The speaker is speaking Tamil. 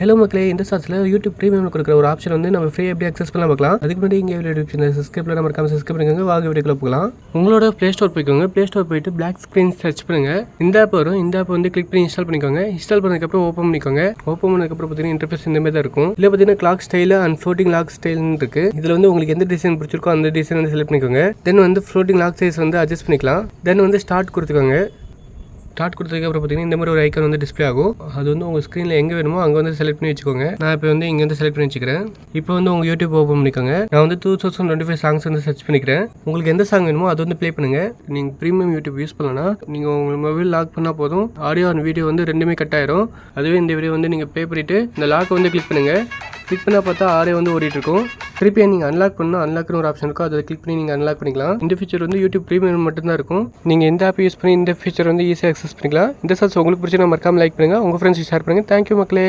ஹலோ மக்களே இந்த சாட்ஸில் யூடியூப் ப்ரீமியம் கொடுக்குற ஒரு ஆப்ஷன் வந்து நம்ம ஃப்ரீ எப்படி அக்சஸ் பண்ணலாம் பார்க்கலாம். அதுக்கு முன்னாடி இங்கே வீடியோ சப்ஸ்கிரைப்ல நம்ம இருக்காம சப்ஸ்கிரைப் பண்ணிக்கோங்க. வாங்க வீடியோக்குள்ள போகலாம். உங்களோட ப்ளே ஸ்டோர் போய்க்கோங்க. ப்ளே ஸ்டோர் போயிட்டு பிளாக் ஸ்க்ரீன் சர்ச் பண்ணுங்க. இந்த ஆப் வரும். இந்த ஆப் வந்து கிளிக் பண்ணி இன்ஸ்டால் பண்ணிக்கோங்க. இன்ஸ்டால் பண்ணதுக்கப்புறம் ஓப்பன் பண்ணிக்கோங்க. ஓப்பன் பண்ணதுக்கப்புறம் பார்த்தீங்கன்னா இன்டர்ஃபேஸ் இந்த மாதிரி தான் இருக்கும். இல்லை பார்த்தீங்கன்னா clock style and floating lock ஸ்டைல்னு இருக்கு. இதில் வந்து உங்களுக்கு எந்த டிசைன் பிடிச்சிருக்கோ அந்த டிசைன் வந்து செலக்ட் பண்ணிக்கோங்க. தென் வந்து ஃப்ளோட்டிங் லாக் சைஸ் வந்து அட்ஜஸ்ட் பண்ணிக்கலாம். தென் வந்து ஸ்டார்ட் கொடுத்துக்கோங்க. ஸ்டார்ட் கொடுத்ததுக்கப்புறம் பார்த்தீங்கன்னா இந்த மாதிரி ஒரு ஐக்கன் வந்து டிஸ்பிளே ஆகும். அது வந்து உங்கள் ஸ்க்ரீனில் எங்கே வேணுமோ அங்கே வந்து செலக்ட் பண்ணி வச்சுக்கோங்க. நான் இப்போ வந்து இங்கே வந்து செலக்ட் பண்ணி வச்சுக்கிறேன். இப்போ வந்து உங்கள் யூடியூப் ஓப்பன் பண்ணிக்கோங்க. நான் வந்து two thousand twenty five songs வந்து சர்ச் பண்ணிக்கிறேன். உங்களுக்கு எந்த சாங் வேணுமோ அது வந்து ப்ளே பண்ணுங்கள் நீங்கள் ப்ரீமியம் யூடியூப் யூஸ் பண்ணலாம் நீங்கள் உங்கள் மொபைல் லாக் பண்ணால் போதும். ஆடியோ அண்ட் வீடியோ வந்து ரெண்டுமே கட் ஆயிரும். அதுவே இந்த வீடியோ வந்து நீங்கள் ப்ளே பண்ணிவிட்டு இந்த லாக்கை வந்து கிளிக் பண்ணுங்கள் கிளிக் பண்ணால் பார்த்தா ஆடியோ வந்து ஓடிட்டுருக்கும் திருப்பி நீங்கள் அன்லாக் பண்ணால் அன்லாக்னு ஒரு ஆப்ஷன் இருக்கும் அதை கிளிக் பண்ணி நீங்கள் அன்லாக் பண்ணிக்கலாம். இந்த ஃபீச்சர் வந்து யூடியூப் ப்ரீமியம் மட்டும்தான் இருக்கும். நீங்கள் எந்த ஆப் யூஸ் பண்ணி இந்த ஃபீச்சர் வந்து ஈஸியாக அக்சஸ் பண்ணிக்கலாம். இந்த சார்ஸ் உங்களுக்கு பிடிச்சி மறக்காம லைக் பண்ணுங்கள் உங்கள் ஃப்ரெண்ட்ஸ் ஷேர் பண்ணுங்கள் தேங்க்யூ மக்களே.